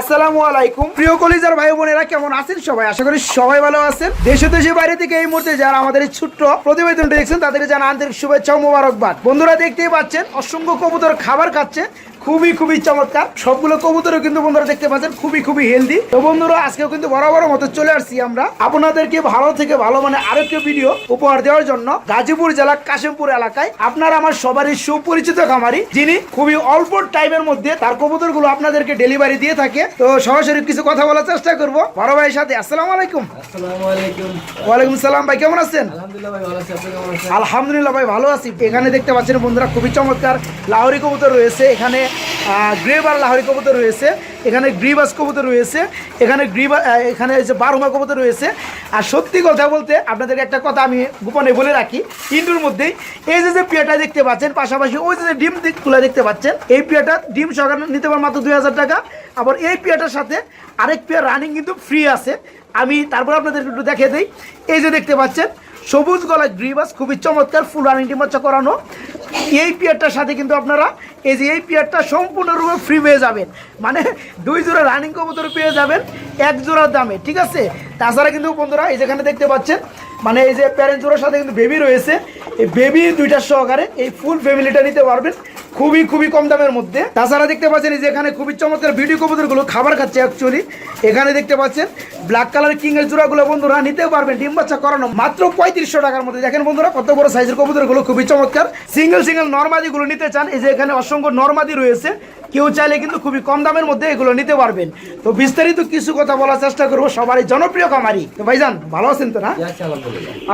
আসসালামু আলাইকুম। প্রিয় কলিজার ভাই বোনেরা, কেমন আছেন সবাই? আশা করি সবাই ভালো আছেন। দেশে দেশে বাইরে থেকে এই মুহূর্তে যারা আমাদের এই ছোট্ট প্রতিবেদনটা দেখছেন তাদের জানা আন্তরিক শুভেচ্ছা ও মোবারকবাদ। বন্ধুরা দেখতেই পাচ্ছেন, অসংখ্য কবুতর খাবার খাচ্ছে। খুবই খুবই চমৎকার। সবগুলো কবুতরও কিন্তু বন্ধুরা দেখতে পাচ্ছেন খুবই খুবই হেলদি তো বন্ধুরা আজকেও কিন্তু বরাবর মতো চলে আসছি আমরা আপনাদেরকে ভালো থেকে ভালো মানে আরেকটি ভিডিও উপহার দেওয়ার জন্য গাজীপুর জেলা কাশিমপুর এলাকায়। আপনার আমার সবারই সুপরিচিত খামারি যিনি খুবই অল্প টাইমের মধ্যে তার কবুতরগুলো আপনাদেরকে ডেলিভারি দিয়ে থাকে। তো সরাসরি কিছু কথা বলার চেষ্টা করব। বড় ভাইয়ের সাথে আসসালামু আলাইকুম। আসসালামু আলাইকুম। ওয়ালাইকুম সালাম ভাই কেমন আছেন? আলহামদুলিল্লাহ ভাই ভালো আছি। আপনি কেমন আছেন? আলহামদুলিল্লাহ ভাই ভালো আছি। এখানে দেখতে পাচ্ছেন বন্ধুরা খুবই চমৎকার লাহরি কবুতর রয়েছে। এখানে গ্রেভ আর লাহরি কবুতর রয়েছে। এখানে গ্রিবাস কবুতর রয়েছে। এখানে গ্রিবা এখানে যে বারহুমা কবুতর রয়েছে। আর সত্যি কথা বলতে আপনাদেরকে একটা কথা আমি গোপনে বলে রাখি ইন্ডুর মধ্যেই এই যে যে পিয়াটা দেখতে পাচ্ছেন, পাশাপাশি ওই যে ডিম তুলে দেখতে পাচ্ছেন, এই পিয়াটা ডিম সহকারে নিতে পারেন মাত্র দুই হাজার টাকা। আবার এই পিয়াটার সাথে আরেক পিয়া রানিং কিন্তু ফ্রি আছে। আমি তারপর আপনাদের একটু দেখিয়ে দিই। এই যে দেখতে পাচ্ছেন সবুজ গলায় গ্রিবাস খুবই চমৎকার ফুল রানিং ডিমাচ্চা করানো। এই পিয়ারটার সাথে কিন্তু আপনারা এই যে এই পিয়ারটা সম্পূর্ণরূপে ফ্রি পেয়ে যাবেন। মানে দুই জোড়া রানিং কবুতর পেয়ে যাবেন, এক জোড়ার দামে, ঠিক আছে? তাছাড়া কিন্তু বন্ধুরা, এই যেখানে দেখতে পাচ্ছেন মানে এই যে প্যারেন্ট জোড়ার সাথে কিন্তু বেবি রয়েছে। এই বেবি দুইটার সহকারে এই ফুল ফ্যামিলিটা নিতে পারবেন। খুবই খুবই কম দামের মধ্যে। তাছাড়া দেখতে পাচ্ছেন যে এখানে খুবই চমৎকার ভিডিও কবুতরগুলো খাবার খাচ্ছে অ্যাকচুয়ালি এখানে দেখতে পাচ্ছেন ব্ল্যাক কালার কিং এর জোড়াগুলো বন্ধুরা নিতে পারবেন, ডিম বাচ্চা করানো মাত্র পঁয়ত্রিশশো টাকার মধ্যে। দেখেন বন্ধুরা কত বড় সাইজের কবুতরগুলো, খুবই চমৎকার। সিঙ্গেল সিঙ্গেল নর্মাদি গুলো নিতে চান। এই যে এখানে অসংখ্য নর্মাদি রয়েছে। কেউ চাইলে কিন্তু খুবই কম দামের মধ্যে এগুলো নিতে পারবেন। তো বিস্তারিত কিছু কথা বলার চেষ্টা করব সবারই জনপ্রিয় কামারি তো ভাই যান ভালো আছেন তো না?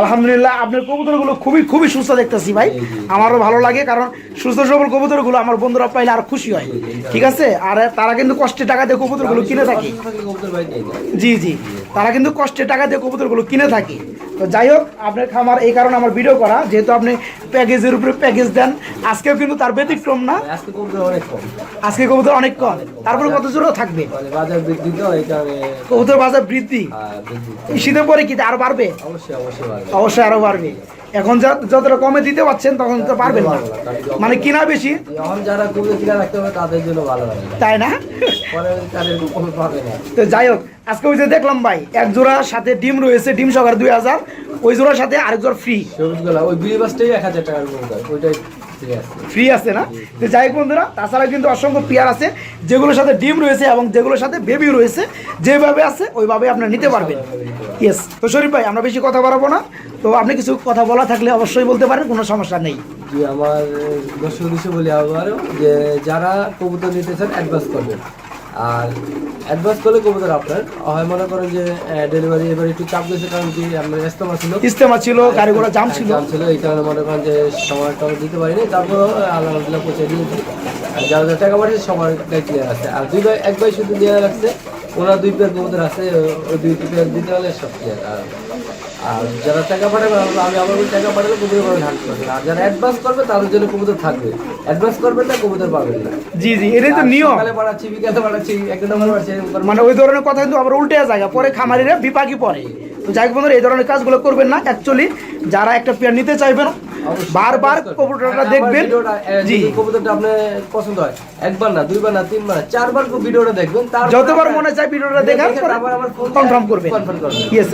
আলহামদুলিল্লাহ। আপনার কবুতরগুলো খুবই খুবই সুস্থ দেখতেছি ভাই। আমারও ভালো লাগে কারণ সুস্থ সবল কবুতরগুলো আমার বন্ধুরা পাইলে আর খুশি হয়। ঠিক আছে? আর তারা কিন্তু কষ্টে টাকা দিয়ে কবুতরগুলো কিনে থাকে। জি জি। তারা কিন্তু কষ্টের টাকা দিয়ে কবুতরগুলো কিনে থাকে। তো যাই হোক আপনার খামার এই কারণে আমার ভিডিও করা যেহেতু আপনি প্যাকেজের উপরে প্যাকেজ দেন আজকেও কিন্তু তার ব্যতিক্রম না। আজকে কবুতর অনেক কম। তারপর কত জোরও থাকবে? মানে কবুতর বাজার বৃদ্ধি। এই শীতের পরে কি আরও বাড়বে? অবশ্যই অবশ্যই বাড়বে। অবশ্যই আরও বাড়বে। এখন যতটা কমে দিতে পারছেন তখন তো পারবেন না। মানে কিনা বেশি? এখন যারা কবুতর কিনা রাখতে হবে তাদের জন্য ভালো তাই না? তো যাই হোক আজকে ওই যে দেখলাম ভাই এক জোড়ার সাথে ডিম রয়েছে ডিম সকার দুই হাজার। ওই জোড়ার সাথে আরেক জোড়া ফ্রি ওই দুই বাসটাই এক হাজার টাকার ওইটাই। ফ্রি আছে। না? তো যাই বন্ধুরা তাছাড়া কিন্তু অসংখ্য পেয়ার আছে যেগুলোর সাথে ডিম রয়েছে এবং যেগুলোর সাথে বেবি রয়েছে যেভাবে আছে ওইভাবে আপনার নিতে পারবেন। ইয়েস তো শরীফ ভাই আমরা বেশি কথা বাড়াবো না। তো আপনি কিছু কথা বলা থাকলে অবশ্যই বলতে পারেন কোনো সমস্যা নেই। জি আমার দর্শক বলি আবারও যে যারা কবুতর নিতে চান অ্যাডভান্স করবেন। আর অ্যাডভান্স করলে কবুতর আপনার। হয় মনে করেন যে ডেলিভারি এবার একটু চাপ দিয়েছে কারণ কি আপনার ইস্তমা ছিল। ইস্তেমা ছিল গাড়ি ঘোড়া জাম ছিল। জাম ছিল এই কারণে মনে করেন যে সময় টময় দিতে পারিনি। তারপরও আলহামদুলিল্লাহ পৌঁছে দিয়েছি। আর যারা যারা টাকা পাঠিয়েছে সবারটাই ক্লিয়ার আছে। আর দুই ভাই এক ভাই শুধু দেওয়া রাখছে ওনার দুই পেয়ার কবুতর আছে ওই দুই পেয়ার দিতে হলে সব ক্লিয়ার আর আর যারা টাকা পাঠাবে আমি আমার ওই টাকা পাঠালে কবুতর পাবেন হান্ড্রেড পার্সেন্ট আর যারা অ্যাডভান্স করবে তাদের জন্য কবুতর থাকবে। অ্যাডভান্স করবেন না কবুতর পাবেন না। জি জি এটাই তো নিয়ম। সকালে পাঠাচ্ছি বিকালে পাঠাচ্ছি একটা নম্বর পাঠাচ্ছি মানে ওই ধরনের কথা কিন্তু আবার উল্টে যায় পরে খামারিরা বিপাকি পড়ে। তো যাই হোক বন্ধুরা এই ধরনের কাজগুলো করবেন না অ্যাকচুয়ালি যারা একটা পেয়ার নিতে চাইবেন বারবার কবুতরটা দেখবেন। জি। কবুতরটা আপনার পছন্দ হয় একবার না দুইবার না তিনবার না চারবার ভিডিওটা দেখবেন যতবার মনে চায় ভিডিওটা দেখার দেখে পরে আমার কনফার্ম করবেন। confirm করবেন। ইয়েস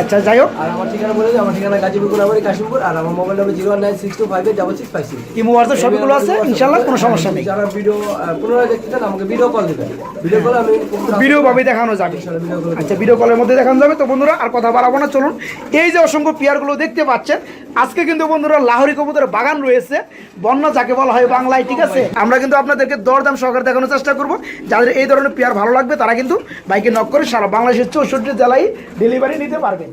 আচ্ছা যাই হোক। আর আমার ঠিকানা বলে দিই, আমার ঠিকানা গাজীপুর কোনাবাড়ি কাশিমপুর আর আমার mobile number zero nine six two five eight double six five six. Imo WhatsApp সবগুলো আছে ইনশাল্লাহ কোনো সমস্যা নেই। যারা ভিডিও পুনরায় দেখতে চান আমাকে ভিডিও কল দিবেন। ভিডিও কল আমি ভিডিও ভাবে দেখানো যাবে। ইনশাআল্লাহ আচ্ছা ভিডিও কলের মধ্যে দেখানো যাবে। তো বন্ধুরা আর কথা বাড়াবো না, চলুন। এই যে অসংখ্য পেয়ারগুলো দেখতে পাচ্ছেন, আজকে কিন্তু বন্ধুরা লাহরি কবুতরের বাগান রয়েছে, বন্যা যাকে বলা হয় বাংলায়, ঠিক আছে? আমরা কিন্তু আপনাদেরকে দরদাম সহকারে দেখানোর চেষ্টা করব। যাদের এই ধরনের পেয়ার ভালো লাগবে, তারা কিন্তু বাইকে নক করে সারা বাংলাদেশের চৌষট্টি জেলায় ডেলিভারি নিতে পারবেন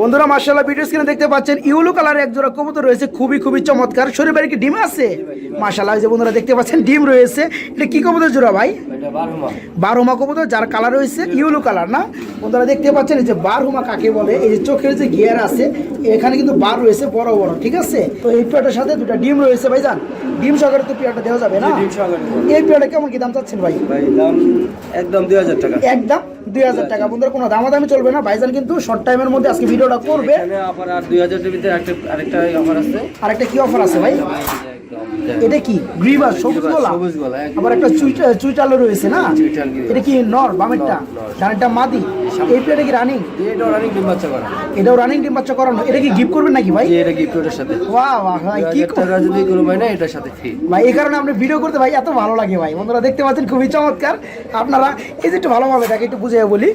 বন্ধুরা মার্শাল্লাহ ভিডিও স্ক্রিনে দেখতে পাচ্ছেন ইউলো কালারের এক জোড়া কবুতর রয়েছে খুবই খুবই চমৎকার। শরীরের কি ডিম আছে? মার্শাল্লাহ যে বন্ধুরা দেখতে পাচ্ছেন ডিম রয়েছে। এটা কি কবুতর জোড়া ভাই? বারহুমা। কবুতর যার কালার রয়েছে ইউলো কালার না? বন্ধুরা দেখতে পাচ্ছেন এই যে বারহুমা কাকে বলে এই যে চোখের যে গিয়ার আছে এখানে কিন্তু বার রয়েছে বড় বড় ঠিক আছে? তো এই পেয়ারটার সাথে দুটা ডিম রয়েছে ভাই ভাইজান ডিম সহকারে তো পেয়ারটা দেওয়া যাবে না? এই পেয়ারটা কেমন কি দাম চাচ্ছেন ভাই? ভাই দাম একদম দুই হাজার টাকা। একদম দুই হাজার টাকা। বন্ধুরা কোনো দামাদামি চলবে না। ভাইজান কিন্তু শর্ট টাইমের মধ্যে আজকে ভিডিও ভিডিওটা করবে। আবার আর দুই হাজার ভিতরে একটা আরেকটা অফার আছে। আর কি অফার আছে ভাই? এটা কি? গ্রিবাস সবুজ গোলা? আবার একটা চুইটা চুইটালো রয়েছে না? এটা কি নর বামেরটা? নর, নর। ডানেরটা মাদি? এই প্লেটে কি রানিং ডিম বাচ্চা করা। এটাও রানিং টিম বাচ্চা করানো। এটা কি গিফট করবেন নাকি ভাই? এটা গিফট ওটার সাথে। বাহ ভাই কি টাকা যদি কোনো হয় না এটার সাথে ফ্রি ভাই এই কারণে ভিডিও করতে ভাই এত ভালো লাগে ভাই। বন্ধুরা দেখতে পাচ্ছেন খুবই চমৎকার। আপনারা এই যে একটু ভালোভাবে দেখে একটু বুঝে বলি।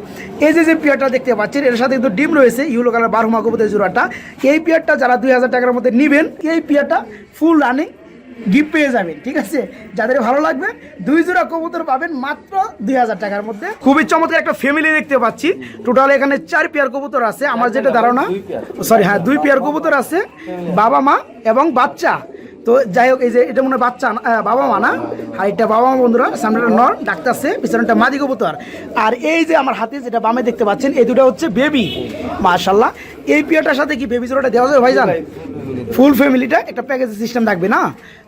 এই যে যে পিয়ারটা দেখতে পাচ্ছেন এর সাথে কিন্তু ডিম রয়েছে ইউলো কালার বারহুমা কবুতের জোড়াটা। এই পিয়ারটা যারা দুই হাজার টাকার মধ্যে নেবেন এই পিয়ারটা ফুল রানিং গিফট পেয়ে যাবেন ঠিক আছে? যাদের ভালো লাগবে দুই জোড়া কবুতর পাবেন মাত্র দুই হাজার টাকার মধ্যে। খুবই চমৎকার একটা ফ্যামিলি দেখতে পাচ্ছি। টোটাল এখানে চার পেয়ার কবুতর আছে আমার যেটা ধারণা। সরি হ্যাঁ দুই পেয়ার কবুতর আছে বাবা মা এবং বাচ্চা। তো যাই হোক এই যে এটা মনে হয় বাচ্চা বাবা মা না? আর এটা বাবা মা বন্ধুরা সামনেটা নর ডাকতেছে পিছনেটা মাদি কবুতর। আর এই যে আমার হাতে যেটা বামে দেখতে পাচ্ছেন এই দুটো হচ্ছে বেবি মাশাল্লাহ এই পিয়াটার সাথে কি বেবি জোড়াটা দেওয়া যাবে ভাইজান? ফুল ফ্যামিলিটা একটা প্যাকেজ সিস্টেম থাকবে না?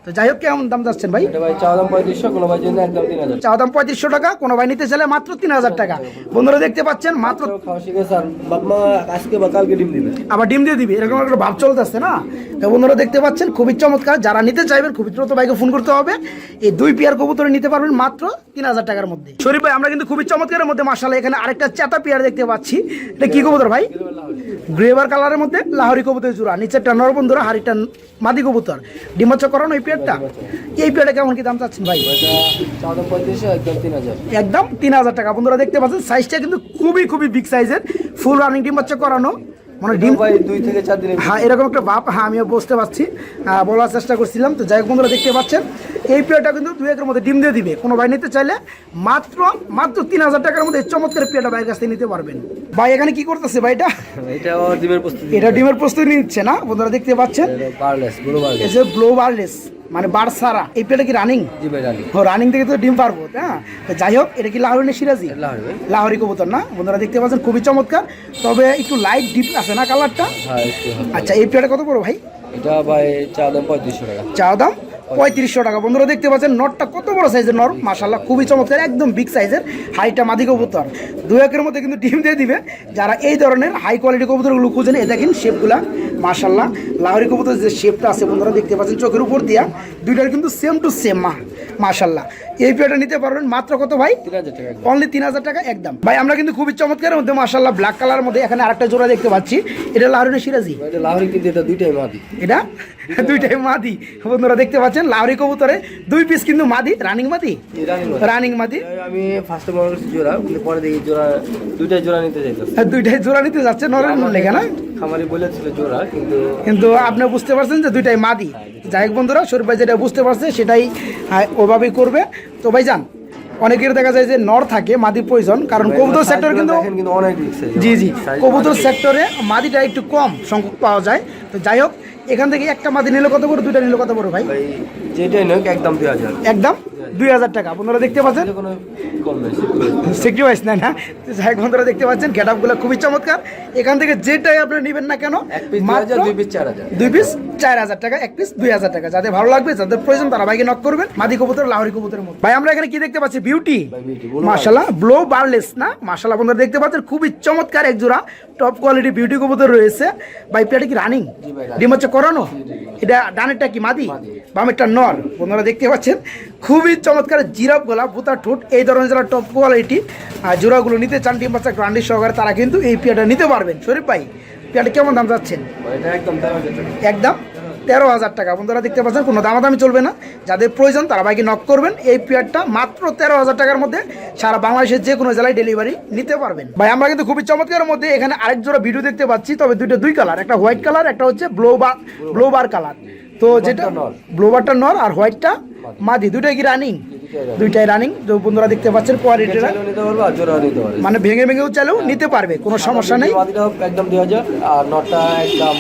তো যাই হোক কেমন দাম যাচ্ছেন ভাই? চাওয়া দাম পঁয়ত্রিশশো টাকা কোনো ভাই নিতে চাইলে মাত্র তিন হাজার টাকা। বন্ধুরা দেখতে পাচ্ছেন মাত্র আবার ডিম দিয়ে দিবি এরকম একটা ভাব চলতেছে না? তো বন্ধুরা দেখতে পাচ্ছেন খুবই চমৎকার যারা নিতে চাইবেন খুবই দ্রুত ভাইকে ফোন করতে হবে। এই দুই পেয়ার কবুতরে নিতে পারবেন মাত্র তিন হাজার টাকার মধ্যে। শরীফ ভাই আমরা কিন্তু খুবই চমৎকারের মধ্যে মাসালা এখানে আরেকটা চেতা পেয়ার দেখতে পাচ্ছি। এটা কি কবুতর ভাই? গ্রেভার কালারের মধ্যে লাহরি কবুতর জোড়া নিচেরটা নর বন্ধুরা হাড়িটা মাদি কবুতর। ডিমাচ্ছা করানো এই পেয়ারটা এই পেয়ারটা কেমন কি দাম চাচ্ছেন ভাই? একদম তিন হাজার টাকা। বন্ধুরা দেখতে পাচ্ছেন সাইজটা কিন্তু খুবই খুবই বিগ সাইজের ফুল রানিং ডিম বাচ্চা করানো। মানে ডিম ভাই দুই থেকে চার দিন হ্যাঁ এরকম একটা বাপ। হ্যাঁ আমিও বুঝতে পারছি। বলার চেষ্টা করছিলাম। তো যাই হোক বন্ধুরা দেখতে পাচ্ছেন এই পেয়ারটা কিন্তু দুই একের মধ্যে ডিম দিয়ে দিবে। কোনো ভাই নিতে চাইলে মাত্র মাত্র তিন হাজার টাকার মধ্যে চমৎকার পেয়ারটা ভাইয়ের কাছ থেকে নিতে পারবেন। ভাই এখানে কি করতেছে ভাইটা? এটা ডিমের প্রস্তুতি এটা ডিমের প্রস্তুতি নিচ্ছে না বন্ধুরা দেখতে পাচ্ছেন। বারলেস বড় ব্লো বারলেস মানে বার সারা এই পেয়ারটা কি রানিং জি ভাই রানি ও রানিং থেকে তো ডিম পারব হ্যাঁ তো যাই হোক এটা কি লাহোরি না সিরাজি? লাহোরি কবুতর না? বন্ধুরা দেখতে পাচ্ছেন খুবই চমৎকার। তবে একটু লাইট ডিপ আছে না কালারটা হ্যাঁ। আচ্ছা এই পেয়ারটা কত করব ভাই? এটা ভাই চাওয়া দাম পঁয়ত্রিশশো টাকা। চা দাম পঁয়ত্রিশশো টাকা। বন্ধুরা দেখতে পাচ্ছেন, নটটা কত বড় সাইজের নর? মাসাল্লাহ খুবই চমৎকার, একদম বিগ সাইজের হাইটা মাদি কবুতর। দু একের মধ্যে কিন্তু ডিম দিয়ে দিবে। যারা এই ধরনের হাই কোয়ালিটি কবুতরগুলো খুঁজেন এ দেখেন শেপগুলা মাশাল্লাহ লাহরি কবুতর যে শেপটা আছে, বন্ধুরা দেখতে পাচ্ছেন, চোখের উপর দিয়া, দুইটার কিন্তু সেম টু সেম মা। মাশাল্লাহ এই পেয়ারটা নিতে পারবেন মাত্র কত ভাই? অনলি তিন হাজার টাকা একদম। ভাই আমরা কিন্তু খুবই চমৎকারের মধ্যে মাশাল্লাহ ব্ল্যাক কালার মধ্যে এখানে আরেকটা জোড়া দেখতে পাচ্ছি। এটা লাহরি সিরাজি। এটা কিন্তু এটা দুইটাই মাদি। এটা? দুইটাই মাদি। বন্ধুরা দেখতে পাচ্ছেন লাহরি কবুতরে দুই পিস কিন্তু মাদি। রানিং মাদি? রানি মাদি। আমি ফার্স্টে জোড়া পরে দেখি জোড়া দুইটাই জোড়া নিতে চাইতেছে। আর দুইটাই জোড়া নিতে যাচ্ছে নরেন লেখা না? খামারি বলেছিল জোড়া কিন্তু কিন্তু আপনি বুঝতে পারছেন যে দুইটাই মাদি। যাই হোক বন্ধুরা শরীফ ভাই যেটা বুঝতে পারছে সেটাই আহ, ওভাবেই করবে। তো ভাই যান অনেকের দেখা যায় যে নর থাকে মাদি প্রয়োজন কারণ কবুতর সেক্টর কিন্তু জি জি কবুতর সেক্টরে মাদিটা একটু কম সংখ্যক পাওয়া যায়। তো যাই হোক এখান থেকে একটা মাদি নিলে কত বড় দুইটা নিলে কত বড় ভাই? যেটাই নোক একদম দুই হাজার। একদম? দুই হাজার টাকা। আপনারা দেখতে পাচ্ছেন? সেক্রিফাইস নেয় না যাই বন্ধুরা দেখতে পাচ্ছেন গেট আপগুলো খুবই চমৎকার। এখান থেকে যেটাই আপনি নেবেন না কেন দুই পিস চার হাজার। টাকা এক পিস দুই হাজার টাকা। যাদের ভালো লাগবে যাদের প্রয়োজন তারা ভাইকে নক করবেন। মাদি কবুতর লাহরি কবুতরের মতো ভাই আমরা এখানে কি দেখতে পাচ্ছি? বিউটি মাশাল্লাহ ব্লো বারলেস না? মাশাল্লাহ বন্ধুরা দেখতে পাচ্ছেন খুবই চমৎকার এক জোড়া। টপ কোয়ালিটি বিউটি কবুতর রয়েছে। ভাই পেটে কি রানিং জি ভাই, ডিম হচ্ছে করানো? এটা ডানেরটা কি মাদি। বামেরটা নর। বন্ধুরা দেখতে পাচ্ছেন? খুবই চমৎকার জিরাপ গলা বুতা ঠোঁট এই ধরনের যারা টপ কোয়ালিটি আর জোড়াগুলো নিতে চান ডিম বাচ্চা গ্রান্ডি সহকারে তারা কিন্তু এই পেয়াটা নিতে পারবেন। শরীফ পাই পেয়াটা কেমন দাম যাচ্ছেন? একদম? তেরো হাজার টাকা। বন্ধুরা দেখতে পাচ্ছেন কোনো দামাদামি চলবে না। যাদের প্রয়োজন তারা বাইকে নক করবেন। এই পেয়ারটা মাত্র তেরো হাজার টাকার মধ্যে সারা বাংলাদেশের যে কোনো জেলায় ডেলিভারি নিতে পারবেন। ভাই আমরা কিন্তু খুবই চমৎকারের মধ্যে এখানে আরেক জোড়া ভিডিও দেখতে পাচ্ছি তবে দুইটা দুই কালার একটা হোয়াইট কালার একটা হচ্ছে ব্লোবার ব্লো বার কালার তো যেটা। ব্লোবারটা নর। আর হোয়াইটটা মাদি দুইটাই কি রানিং দুইটাই রানিং তো বন্ধুরা দেখতে পাচ্ছেন কোয়ালিটিটা চাইলেও নিতে পারবে আর জোরা নিতে পারবে। মানে ভেঙে ভেঙেও চালু নিতে পারবে কোনো সমস্যা নেই। একদম দুই হাজার আর নটা একদম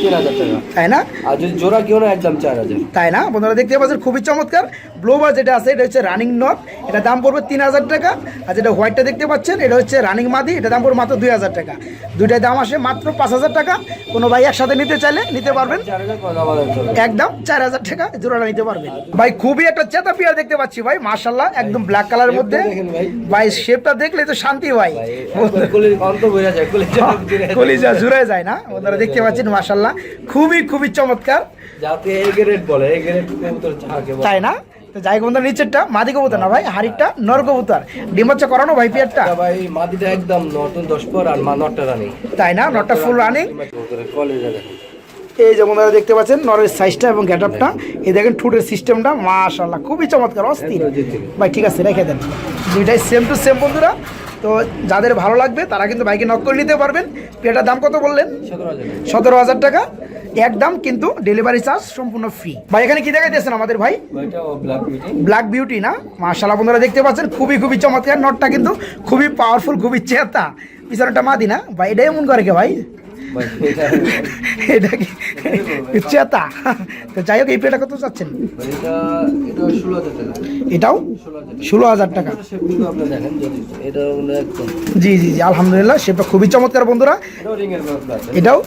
তিন হাজার টাকা। তাই না? আর যদি জোড়া কেউ না একদম চার হাজার। তাই না? বন্ধুরা দেখতে পাচ্ছেন খুবই চমৎকার। ব্লোবার যেটা আছে এটা হচ্ছে রানিং নট এটা দাম পড়বে তিন হাজার টাকা। আর যেটা হোয়াইটটা দেখতে পাচ্ছেন এটা হচ্ছে রানিং মাদি এটা দাম পড়বে মাত্র দুই হাজার টাকা। দুইটার দাম আসে মাত্র পাঁচ হাজার টাকা। কোনো ভাই একসাথে নিতে চাইলে নিতে পারবেন। একদম চার হাজার টাকা জোড়াটা নিতে পারবেন। ভাই খুবই একটা চেতা পিয়ার দেখতে পাচ্ছি ভাই মাশাল্লাহ একদম ব্ল্যাক কালারের মধ্যে। ভাই। শেপটা দেখলে তো শান্তি ভাই। কলিজা। কলিজা জুড়ে যায় না। ওনারা দেখতে পাচ্ছেন মাশাল্লাহ খুবই খুবই চমৎকার। তাই না? তো যাই বন্ধুরা নিচেরটা মাদি কবুতর না ভাই হাড়িটা নর কবুতর। ডিম বাচ্চা করানো ভাই পেয়ারটা ভাই মাদিটা একদম নতুন দশ পর আর মা নটটা রানি তাই না? নটটা ফুল রানিং এই যে বন্ধুরা দেখতে পাচ্ছেন নরের সাইজটা এবং গেট আপটা এই দেখেন ঠুটের সিস্টেমটা মাশাল্লাহ খুবই চমৎকার অস্থির। ভাই ঠিক আছে রেখে দেন। দুইটাই সেম টু সেম বন্ধুরা। তো যাদের ভালো লাগবে তারা কিন্তু বাইকে নক করে নিতে পারবেন। পেটার দাম কত বললেন? সতেরো হাজার টাকা। একদম কিন্তু ডেলিভারি চার্জ সম্পূর্ণ ফ্রি ভাই এখানে কি দেখাইতেছেন আমাদের ভাই? ব্লাক ব্ল্যাক বিউটি না? মার্শাল বন্ধুরা দেখতে পাচ্ছেন খুবই খুবই চমৎকার। নটটা কিন্তু খুবই পাওয়ারফুল খুবই চেতা। পিছনেটা মাদি না? ভাই এটাই এমন করে কে ভাই? এটা কি? চেতা? তো যাই হোক এই পেটা কত চাচ্ছেন? এটাও? ষোলো হাজার টাকা। জি জি জি আলহামদুলিল্লাহ সেটা খুবই চমৎকার বন্ধুরা। এটাও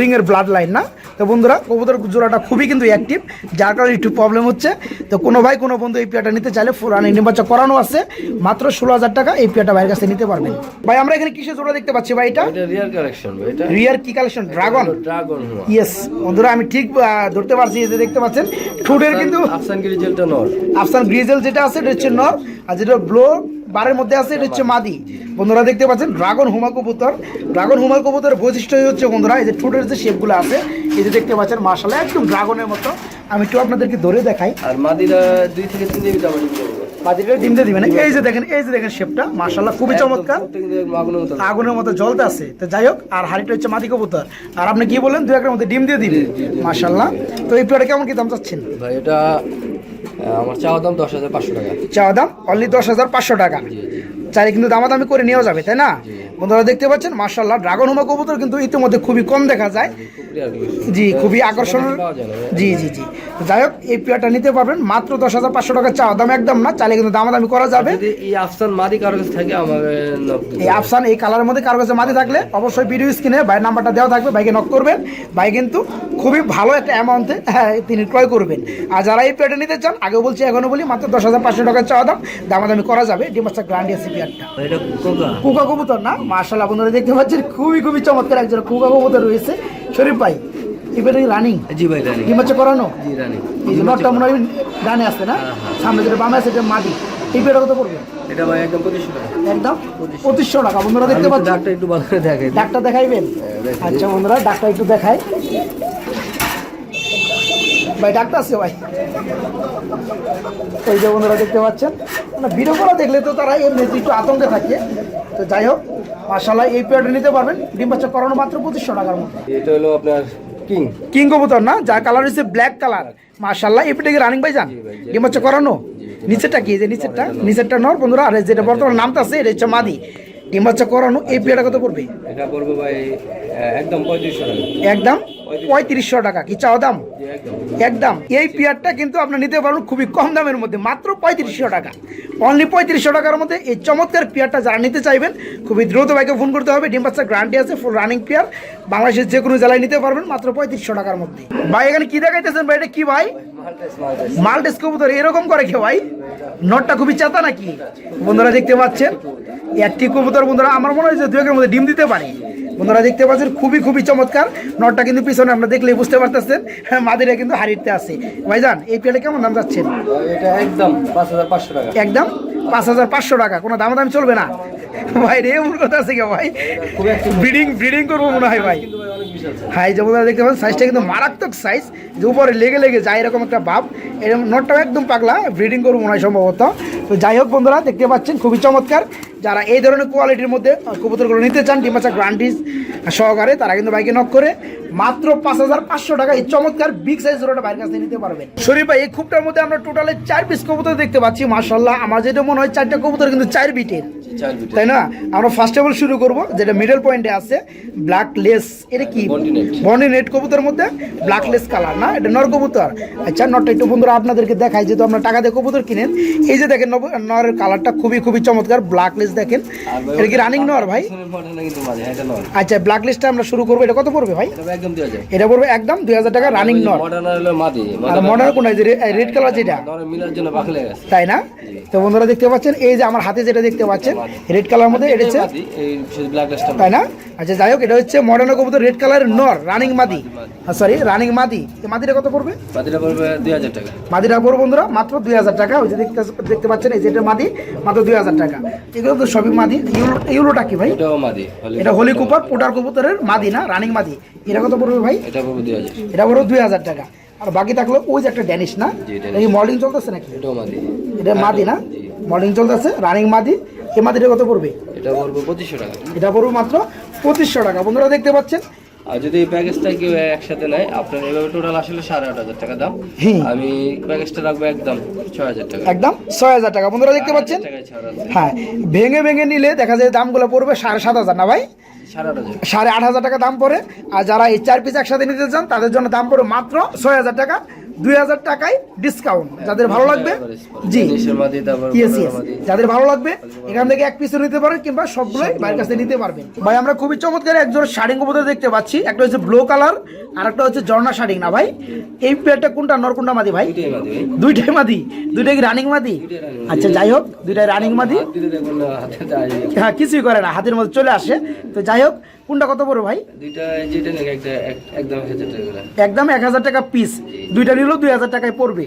রিংয়ের ব্লাড লাইন না? তো বন্ধুরা কবুতর জোড়াটা খুবই কিন্তু অ্যাক্টিভ যার কারণে একটু প্রবলেম হচ্ছে। তো কোনো ভাই কোনো বন্ধু এই পেয়াটা নিতে চাইলে ফুরানি নির্বাচন করানো আছে। মাত্র ষোলো হাজার টাকা এই পেয়াটা ভাইয়ের কাছে নিতে পারবেন। ভাই আমরা এখানে কিসের জোড়া দেখতে পাচ্ছি ভাই এটা? রিয়ার কালেকশন ভাই এটা রিয়ার কি কালেকশন ড্রাগন ড্রাগন ইয়েস বন্ধুরা আমি ঠিক ধরতে পারছি এই যে দেখতে পাচ্ছেন। ঠোঁটের কিন্তু আফসানগিরি জেলটা নর। আফসান গ্রিজেল যেটা আছে এটা হচ্ছে নর। আর যেটা ব্লো বারের মধ্যে আছে এটা হচ্ছে মাদি। বন্ধুরা দেখতে পাচ্ছেন ড্রাগন হুমা কবুতর। ড্রাগন হুমা কবুতরের বৈশিষ্ট্য হচ্ছে বন্ধুরা এই যে ঠোঁটের যে শেপগুলো আছে এই যে দেখতে পাচ্ছেন মার্শাল্লাহ একদম ড্রাগনের মতো। আমি একটু আপনাদেরকে ধরে দেখাই। আর মাদিরা দুই থেকে তিন দিন ডিম দিয়ে দিবেন। এই যে দেখেন এই যে দেখেন শেপটা মার্শাল্লাহ খুবই চমৎকার। আগুনের মতো। জলতে আছে। তো যাই হোক আর হাড়িটা হচ্ছে মাদি কবুতর। আর আপনি কি বললেন? দু একের মধ্যে ডিম দিয়ে দিবেন? মার্শাল্লাহ তো এই প্লেটে কেমন কি দাম চাচ্ছেন? ভাই এটা আমার চাওয়া দাম দশ হাজার পাঁচশো টাকা। চাওয়া দাম অনলি দশ হাজার পাঁচশো টাকা। চাইলে কিন্তু দামাদামি করে নেওয়া যাবে তাই না? বন্ধুরা দেখতে পাচ্ছেন মার্শাল্লাহ ড্রাগন হুমা কবুতর কিন্তু ইতিমধ্যে খুবই কম দেখা যায়। জি খুবই না জি জি জি। যাই হোক এই পেয়ারটা নিতে পারবেন মাত্র দশ হাজার পাঁচশো টাকা চাওয়া। দাম একদম না চাইলে কিন্তু দামাদামি করা যাবে। এই আফসান মাদি কারও কাছে থাকে এই আফসান এই কালারের মধ্যে কারও কাছে মাঝে থাকলে অবশ্যই ভিডিও স্ক্রিনে ভাইয়ের নাম্বারটা দেওয়া থাকবে ভাইকে নক করবেন। ভাই কিন্তু খুবই ভালো একটা অ্যামাউন্টে হ্যাঁ, তিনি ক্রয় করবেন। আর যারা এই পেয়ারটা নিতে চান আগেও বলছি এখনও বলি মাত্র দশ হাজার পাঁচশো টাকা চাওয়া দাম। দামাদামি করা যাবে ডিমাস্টার গ্রান্ডিয়াসি পেয়ারটা এটা কোকা? কুকা কবুতর না? মার্শাল্লাহ আপনারা দেখতে পাচ্ছেন খুবই খুবই চমৎকার একজন কুকা কবুতর রয়েছে। শরীফ ভাই এবারে রানিং? জি ভাই রানি। ডিমাচ্ছে করানো? জি রানি। এই যে নটটা মনে হয় ডানে আসছে না? সামনে যেটা বামে আছে এটা মাটি। এই পেয়ারটা কত পড়বে? এটা ভাই একদম পঁচিশশো টাকা। একদম? পঁচিশশো। টাকা বন্ধুরা দেখতে পাচ্ছেন? ডাকটা একটু ভালো করে দেখে ডাকটা দেখাইবেন? আচ্ছা বন্ধুরা ডাকটা একটু দেখাই। ভাই ডাকটা আছে ভাই। এই যে বন্ধুরা দেখতে পাচ্ছেন। মানে ভিডিও করা দেখলে তো তারা এমনি একটু আতঙ্কে থাকে। তো যাই হোক মাসাল্লাহ এই পেয়ারটা নিতে পারবেন। ডিম বাচ্চা করানো মাত্র পঁচিশশো টাকার মধ্যে এটা হলো আপনার কিং। কিং কবুতর না? যার কালার হচ্ছে ব্ল্যাক কালার মাশাল্লাহ এই পেটে রানিং ভাই যান ডিম বাচ্চা করানো? নিচেরটা কি? যে নিচেরটা? নিচেরটা নর বন্ধুরা। আর যেটা বর্তমান নামটা আছে এটা হচ্ছে মাদি। ডিম বাচ্চা করানো এই পেয়ারটা কত পড়বে? এটা পড়বে ভাই একদম পঁয়ত্রিশশো টাকা। একদম? পঁয়ত্রিশশো টাকা কি চাও দাম? একদম। এই পেয়ারটা কিন্তু আপনি নিতে পারবেন খুবই কম দামের মধ্যে মাত্র পঁয়ত্রিশশো টাকা। অনলি পঁয়ত্রিশশো টাকার মধ্যে এই চমৎকার পেয়ারটা যারা নিতে চাইবেন খুবই দ্রুত বাইকে ফোন করতে হবে। ডিম বাচ্চা গ্যারান্টি আছে ফুল রানিং পেয়ার। বাংলাদেশের যে কোনো জেলায় নিতে পারবেন মাত্র পঁয়ত্রিশশো টাকার মধ্যে। ভাই এখানে কি দেখাইতেছেন ভাই? এটা কি ভাই? মাল্টেস কবুতর এরকম করে কে ভাই? নটটা খুবই চেতা নাকি? বন্ধুরা দেখতে পাচ্ছেন একটি কবুতর বন্ধুরা আমার মনে হয় যে দু একের মধ্যে ডিম দিতে পারে। বন্ধুরা দেখতে পাচ্ছেন খুবই খুবই চমৎকার। নটটা কিন্তু পিছনে আমরা দেখলেই বুঝতে পারতেছেন হ্যাঁ, মাদিরা কিন্তু হারিতে আছে। ভাইজান এই পেয়ারে কেমন দাম যাচ্ছেন এটা একদম পাঁচ হাজার পাঁচশো টাকা। একদম পাঁচ হাজার পাঁচশো টাকা কোনো দাম চলবে না। ভাই রে এমন কথা আছে কে ভাই? ব্রিডিং ব্রিডিং করব মনে হয় ভাই। কিন্তু ভাই অনেক বিশাল হাই যেমন দেখতে পাচ্ছেন সাইজটা কিন্তু মারাত্মক সাইজ যে উপরে লেগে লেগে যায় এরকম একটা ভাব। এরকম নটটাও একদম পাগলা ব্রিডিং করব মনে হয় সম্ভবত। তো যাই হোক বন্ধুরা দেখতে পাচ্ছেন খুবই চমৎকার। যারা এই ধরনের কোয়ালিটির মধ্যে কবুতরগুলো নিতে চান ডিমাচা গ্রান্টিস সহকারে তারা কিন্তু বাইকে নক করে মাত্র পাঁচ হাজার পাঁচশো টাকা। এই চমৎকার বিগ সাইজ জোড়াটা বাইরের কাছে নিতে পারবেন। শরীফ ভাই, এই খুবটার মধ্যে আমরা টোটালে চার পিস কবুতর দেখতে পাচ্ছি মার্শাল্লাহ আমার যেটা মনে হয়, চারটা কবুতর কিন্তু চার বিটের বিটের। তাই না? আমরা ফার্স্ট অফ অল শুরু করব যেটা মিডল পয়েন্টে আছে ব্ল্যাক লেস এটা কি। বন্ডি নেট কবুতরের মধ্যে ব্ল্যাক লেস কালার না? এটা নর কবুতর। আচ্ছা নরটা একটু বন্ধুরা আপনাদেরকে দেখাই যেহেতু আপনার টাকা দিয়ে কবুতর কিনেন এই যে দেখেন নরের কালারটা খুবই খুবই চমৎকার ব্ল্যাক লেস দেখেন। এটা কি রানিং নর ভাই? আচ্ছা ব্ল্যাক লিস্টটা আমরা শুরু করব এটা কত পড়বে ভাই? এটা পড়বে একদম দুই হাজার টাকা রানিং নর। মডার্ন যে রেড কালার যেটা? বাকলে গেছে। তাই না? তো বন্ধুরা দেখতে পাচ্ছেন এই যে আমার হাতে যেটা দেখতে পাচ্ছেন রেড কালার মধ্যে এটা হচ্ছে ড্রেসটা তাই না? আচ্ছা যাই হোক এটা হচ্ছে মডার্ন কবুতর রেড কালারের নর রানিং মাদি। সরি রানিং মাদি। এই মাদিটা কত পড়বে? মাদিটা পড়বে দুই হাজার টাকা। মাদিটা পড়বে বন্ধুরা মাত্র দুই হাজার টাকা। ওই যে দেখতে দেখতে পাচ্ছেন এই যেটা মাদি মাত্র দুই হাজার টাকা। এগুলো তো সবই মাদি। ইউলোটা কি ভাই? এটাও মাদি এটা হোলি কুপার পোটার কবুতরের মাদি না রানিং মাদি। এটা কত পড়বে ভাই? এটা পড়বে দুই হাজার। এটা পড়বে দুই হাজার টাকা। আর বাকি থাকল ওই যে একটা ড্যানিশ না? এই মডেলিং চলতেছে নাকি? এটাও মাদি। এটা মাদি না। মডেলিং চলতেছে রানিং মাদি। এই মাদিটা কত পড়বে? এটা পড়বে পঁচিশশো টাকা। এটা পড়বে মাত্র পঁচিশশো টাকা। বন্ধুরা দেখতে পাচ্ছেন? আর যদি এই প্যাকেজটা কেউ একসাথে নেয় আপনার এভাবে টোটাল আসলে সাড়ে আট হাজার টাকা দাম। আমি প্যাকেজটা রাখব একদম ছয় হাজার টাকা। একদম ছয় হাজার টাকা। বন্ধুরা দেখতে পাচ্ছেন? হ্যাঁ ভেঙে ভেঙে নিলে দেখা যায় দামগুলো পড়বে সাড়ে সাত হাজার না ভাই? সাড়ে আট হাজার। সাড়ে আট হাজার টাকা দাম পড়ে। আর যারা এই চার পিস একসাথে নিতে চান তাদের জন্য দাম পড়বে মাত্র ছয় হাজার টাকা। দুই হাজার টাকায় ডিসকাউন্ট যাদের ভালো লাগবে জি। ইয়েস ইয়েস যাদের ভালো লাগবে এখান থেকে এক পিসও নিতে পারেন কিংবা সবগুলোই বাইরের কাছে নিতে পারবেন। ভাই আমরা খুবই চমৎকার একজন শাড়িং কবুতর দেখতে পাচ্ছি। একটা হচ্ছে ব্লু কালার আর একটা হচ্ছে ঝর্ণা শাড়িং না ভাই? এই পেয়ারটা কোনটা নর কোনটা মাদি ভাই। দুইটাই মাদি? দুইটাই কি রানিং মাদি? আচ্ছা যাই হোক দুইটাই রানিং মাদি। হ্যাঁ কিছুই করে না হাতের মধ্যে চলে আসে। তো যাই হোক কোনটা কত বড় ভাই? দুইটা যেটা নাকি একটা একদম এক হাজার টাকা একদম পিস দুইটা নিলেও দুই হাজার টাকায় পড়বে।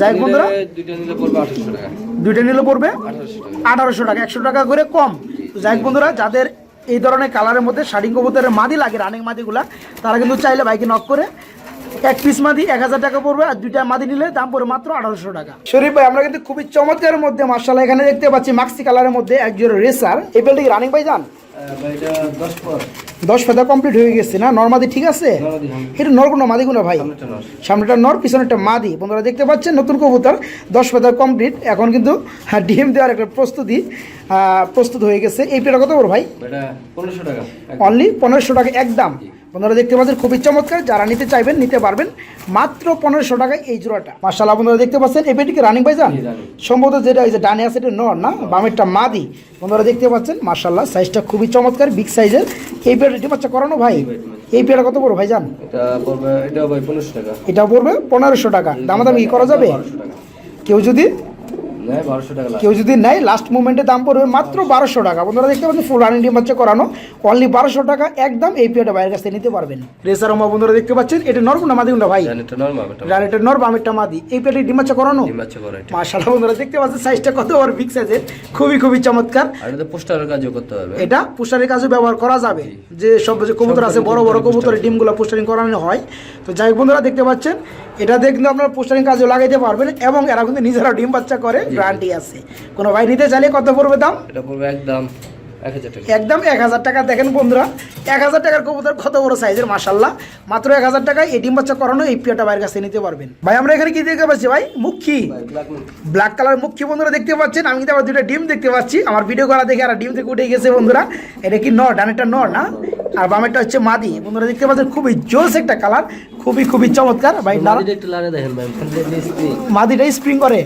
যাই বন্ধুরা। দুইটা নিলে পড়বে আঠারোশো টাকা। দুইটা নিলে পড়বে আঠারোশো টাকা। আঠারোশো টাকা একশো টাকা করে কম। যাই বন্ধুরা যাদের এই ধরনের কালারের মধ্যে শাড়ি কবুতরের মাদি লাগে রানিং মাদিগুলা তারা কিন্তু চাইলে বাইকে নক করে এক পিস মাদি এক হাজার টাকা পড়বে আর দুইটা মাদি নিলে দাম পড়বে মাত্র আঠারোশো টাকা। শরীফ ভাই আমরা কিন্তু খুবই চমৎকারের মধ্যে মার্শাল এখানে দেখতে পাচ্ছি মাক্সি কালারের মধ্যে একজন রেসার এই বেলটা রানিং ভাই যান? দশ ফেদা কমপ্লিট হয়ে গেছে না? নর্মাদি ঠিক আছে? এটা নর কোনো মাদিগুলো ভাই? সামনেটা নর। পিছনে একটা পিছনেটা মাদি। বন্ধুরা দেখতে পাচ্ছেন নতুন কবুতর দশ ফেদা কমপ্লিট এখন কিন্তু ডিএম ডিম দেওয়ার একটা প্রস্তুতি প্রস্তুত হয়ে গেছে। এই পেটা কত বড় ভাই? পনেরোশো টাকা। অনলি পনেরোশো টাকা একদম। বন্ধুরা দেখতে পাচ্ছেন খুবই চমৎকার। যারা নিতে চাইবেন নিতে পারবেন। মাত্র পনেরোশো টাকায় এই জোড়াটা। মার্শাল্লাহ বন্ধুরা দেখতে পাচ্ছেন এই পেটিকে রানিং পাই যান সম্ভবত যেটা ওই যে ডানে আছে এটা নর না? বামেরটা মাদি। বন্ধুরা দেখতে পাচ্ছেন মার্শাল্লাহ সাইজটা খুবই চমৎকার বিগ সাইজের এই পেয়ারটা বাচ্চা করানো ভাই? এই পেয়ারটা কত পড়বে এটাও ভাই পনেরোশো টাকা। এটা পড়বে পনেরোশো টাকা। দামাদামি করা যাবে? কেউ যদি নেয় বারোশো টাকা কেউ যদি নেয় লাস্ট মুমেন্টে দাম পড়বে মাত্র বারোশো টাকা। বন্ধুরা দেখতে পাচ্ছেন ফুল রানিং ডিম বাচ্চা করানো। অনলি বারোশো টাকা একদম এই পিয়াটা বাইরের কাছ থেকে নিতে পারবেন। রেসার মা বন্ধুরা দেখতে পাচ্ছেন এটা নরকুন্ডা মাদিগুন্ডা ভাই? জানেন এটা নর্মাল এটা আর এটা নর বামেরটা মাদি। এই পিয়াটা ডিম বাচ্চা করানো? মাশাআল্লাহ বন্ধুরা দেখতে পাচ্ছেন সাইজটা কত বড় বিগ সাইজের খুবই খুবই চমৎকার। আর এটা পোস্টারের কাজও করতে হবে। এটা পুষ্টারের কাজে ব্যবহার করা যাবে। যে সব যে কবুতর আছে বড় বড় কবুতরের ডিমগুলো পুষ্টারিং করানো হয়। তো যাই হোক বন্ধুরা দেখতে পাচ্ছেন এটা কিন্তু আপনার পুষ্টারিং কাজে লাগাইতে পারবেন এবং এরা কিন্তু নিজেরা ডিম বাচ্চা করে। গ্যারান্টি আছে। কোনো ভাই নিতে চাইলে কত পড়বে দাম? এটা পড়বে একদম একদম এক হাজার টাকা। দেখেন বন্ধুরা এক হাজার টাকার কবুতর কত বড় সাইজের মাসাল্লাহ মাত্র এক হাজার টাকায় এই ডিম বাচ্চা করানো এই পিয়াটা বাইরের কাছে নিতে পারবেন। ভাই আমরা এখানে কি দেখতে পাচ্ছি ভাই? মুখী। ব্ল্যাক কালার মুখ্য বন্ধুরা দেখতে পাচ্ছেন। আমি কিন্তু আবার দুটো ডিম দেখতে পাচ্ছি। আমার ভিডিও করা দেখে আর ডিম থেকে উঠে গেছে বন্ধুরা। এটা কি নর ডানেরটা নর না? আর বামেরটা হচ্ছে মাদি। বন্ধুরা দেখতে পাচ্ছেন খুবই জোস একটা কালার খুবই খুবই চমৎকার। ভাই মাদিটা স্প্রিং করে।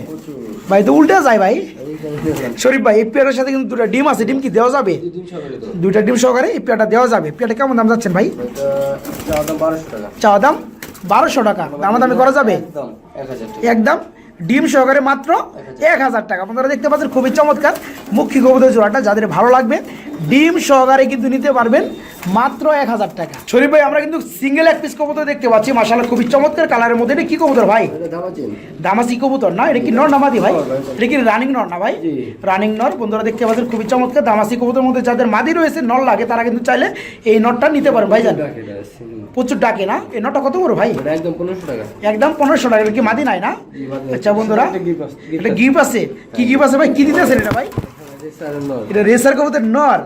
ভাই তো উল্টে যায় ভাই। শরীফ ভাই এই পেয়ারের সাথে কিন্তু দুটো ডিম আছে ডিম কি দেওয়া যাবে? দুইটা ডিম সহকারে এই পেয়ারটা দেওয়া যাবে। পেয়ারটা কেমন দাম যাচ্ছেন ভাই? চাওয়া দাম বারোশো টাকা। দামা দাম করা যাবে? একদম ডিম সহকারে মাত্র এক হাজার টাকা। আপনারা দেখতে পাচ্ছেন খুবই চমৎকার। মুখী গোবদের জোড়াটা যাদের ভালো লাগবে ডিম সহকারে কিন্তু নিতে পারবেন মাত্র এক হাজার টাকা। শরীফ ভাই আমরা কিন্তু সিঙ্গেল এক পিস কবুতর দেখতে পাচ্ছি। মাসাল্লাহ খুবই চমৎকার কালারের মধ্যে। এটা কি কবুতর ভাই? দামাসি কবুতর না? এটা কি নর নামাদি ভাই? এটা কি রানিং নর না ভাই? রানিং নর। বন্ধুরা দেখতে পাচ্ছেন খুবই চমৎকার দামাসি কবুতর মধ্যে যাদের মাদি রয়েছে নর লাগে তারা কিন্তু চাইলে এই নটটা নিতে পারেন ভাই জান প্রচুর ডাকে না? এই নটটা কত বড় ভাই? একদম পনেরোশো টাকা। একদম পনেরোশো টাকা। কি মাদি নাই না। আচ্ছা বন্ধুরা এটা গিফট আছে। কি গিফট আছে ভাই? কি দিতেছেন এটা ভাই? এটা রেসার কবুতর নর।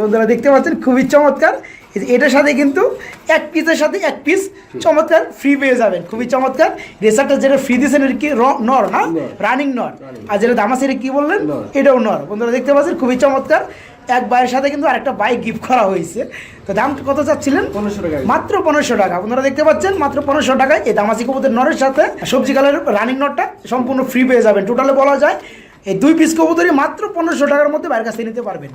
বন্ধুরা দেখতে পাচ্ছেন খুবই চমৎকার। এটার সাথে কিন্তু এক পিসের সাথে এক পিস চমৎকার ফ্রি পেয়ে যাবেন। খুবই চমৎকার। রেসারটা যেটা ফ্রি দিয়েছেন এটা কি নর না? রানিং নর। আর যেটা এটা কি বললেন? এটাও নর। বন্ধুরা দেখতে পাচ্ছেন খুবই চমৎকার। এক বাইয়ের সাথে কিন্তু আরেকটা বাইক গিফট করা হয়েছে। তো দাম কত চাচ্ছিলেন? মাত্র পনেরোশো টাকা। আপনারা দেখতে পাচ্ছেন মাত্র পনেরোশো টাকায় এই দামাসি কবুতর নরের সাথে সবজি কালারের রানিং নটটা সম্পূর্ণ ফ্রি পেয়ে যাবেন। টোটালে বলা যায় এই দুই পিস কবুতরই মাত্র পনেরোশো টাকার মধ্যে বাইরের কাছে নিতে পারবেন।